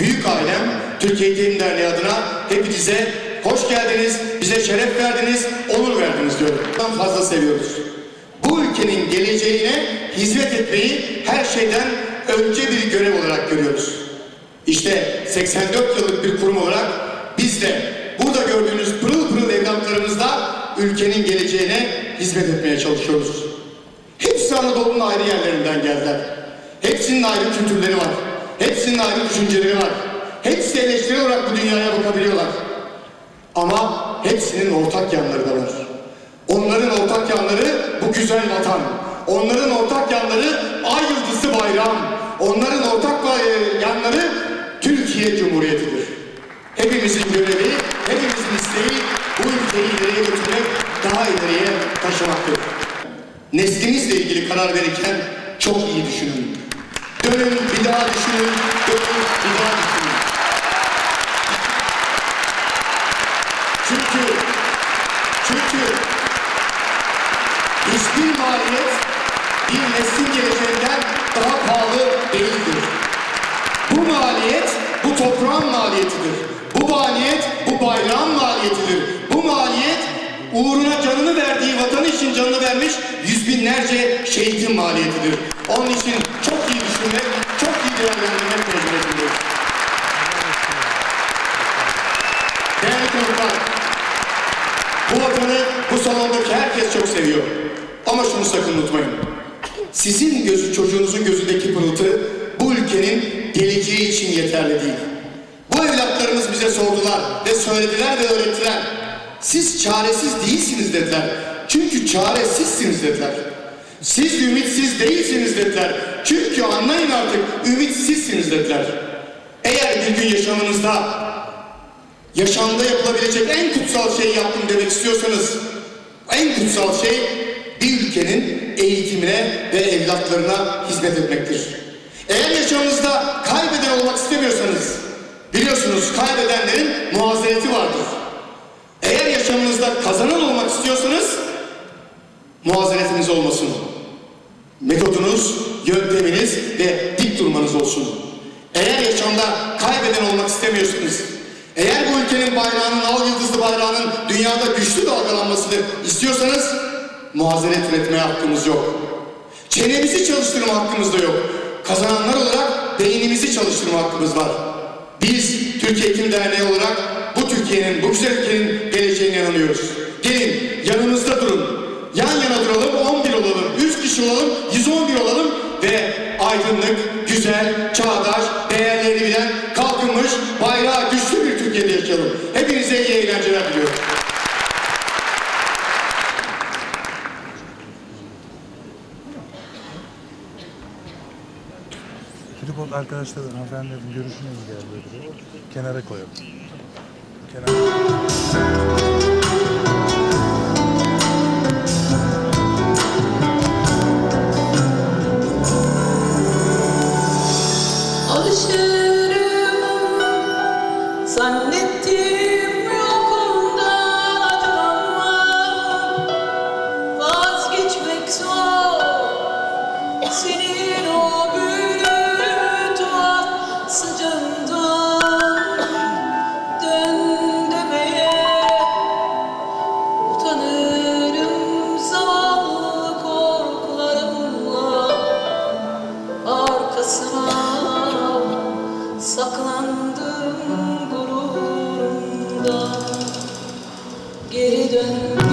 büyük ailem Türkiye Eğitim Derneği adına hepinize hoş geldiniz, bize şeref verdiniz, onur verdiniz diyorum. Daha fazla seviyoruz. Bu ülkenin geleceğine hizmet etmeyi her şeyden önce bir görev olarak görüyoruz. İşte 84 yıllık bir kurum olarak biz de burada gördüğünüz pırıl pırıl evlatlarımızla ülkenin geleceğine hizmet etmeye çalışıyoruz. Hepsi Anadolu'nun ayrı yerlerinden geldiler. Hepsinin ayrı kültürleri var. Hepsinin ayrı düşünceleri var. Hepsi eleştiri olarak bu dünyaya bakabiliyorlar. Ama hepsinin ortak yanları da var. Onların ortak yanları bu güzel vatan. Onların ortak yanları ay yıldızlı bayram. Onların ortak bay- yanları Türkiye Cumhuriyeti'dir. Hepimizin görevi, hepimizin isteği bu ülkeyi ileriye götürmek, daha ileriye taşımaktır. Neslinizle ilgili karar verirken çok iyi düşünün. Dönün bir daha düşünün, dönün bir daha düşünün. Çünkü, çünkü hiçbir maliyet bir neslin geleceğinden daha pahalı değildir. Bu maliyet bu toprağın maliyetidir. Bu maliyet bu bayrağın maliyetidir. Bu maliyet uğruna canını verdiği vatanı için canını vermiş yüz binlerce şehidin maliyetidir. Onun için çok iyi düşünmek, çok iyi değerlendirmek mecburiyetindeyiz. Değerli konuklar, bu vatanı bu salondaki herkes çok seviyor. Ama şunu sakın unutmayın. Sizin gözü, çocuğunuzun gözündeki pırıltı bu ülkenin geleceği için yeterli değil. Bu evlatlarımız bize sordular ve söylediler ve öğrettiler. Siz çaresiz değilsiniz dediler. Çünkü çaresizsiniz dediler. Siz ümitsiz değilsiniz dediler. Çünkü anlayın artık ümitsizsiniz dediler. Eğer bir gün yaşamınızda yaşamda yapılabilecek en kutsal şeyi yaptım demek istiyorsanız en kutsal şey bir ülkenin eğitimine ve evlatlarına hizmet etmektir. Eğer yaşamınızda kaybeden olmak istemiyorsanız biliyorsunuz kaybedenlerin muhazereti vardır. Eğer yaşamınızda kazanan olmak istiyorsanız muhazeretiniz olmasın. Metodunuz, yönteminiz ve dik durmanız olsun. Eğer yaşamda kaybeden olmak istemiyorsanız, eğer bu ülkenin bayrağının, al yıldızlı bayrağının dünyada güçlü dalgalanmasını istiyorsanız, muhazeret üretmeye hakkımız yok. Çenemizi çalıştırma hakkımız da yok. Kazananlar olarak beynimizi çalıştırma hakkımız var. Biz Türkiye Eğitim Derneği olarak bu Türkiye'nin, bu güzel ülkenin geleceğine inanıyoruz. Gelin yanımızda durun. Yan yana duralım, 11 olalım, 100 kişi olalım, 111 olalım ve aydınlık, güzel, çağdaş, değerlerini bilen, kalkınmış, bayrağı güçlü bir Türkiye'de yaşayalım. Hepinize iyi eğlenceler diliyorum. Tripod arkadaşlarım, hanımefendilerin görüşüne mi geldi? Kenara koyalım. Kenara. Alışırım religion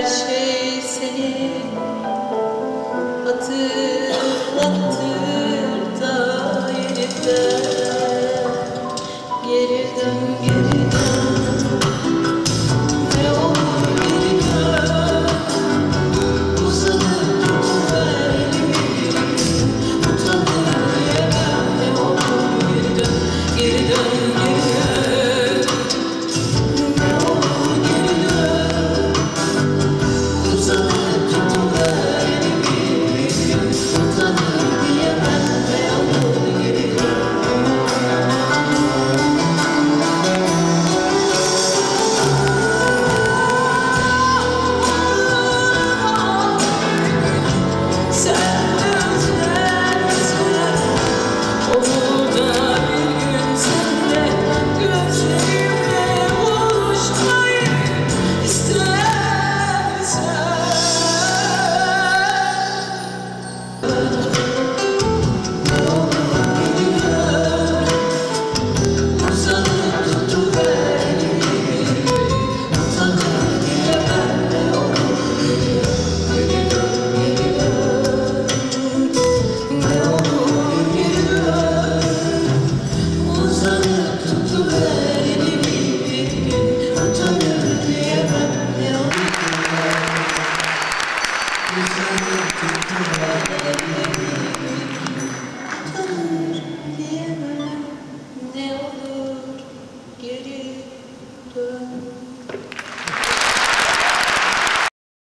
precious.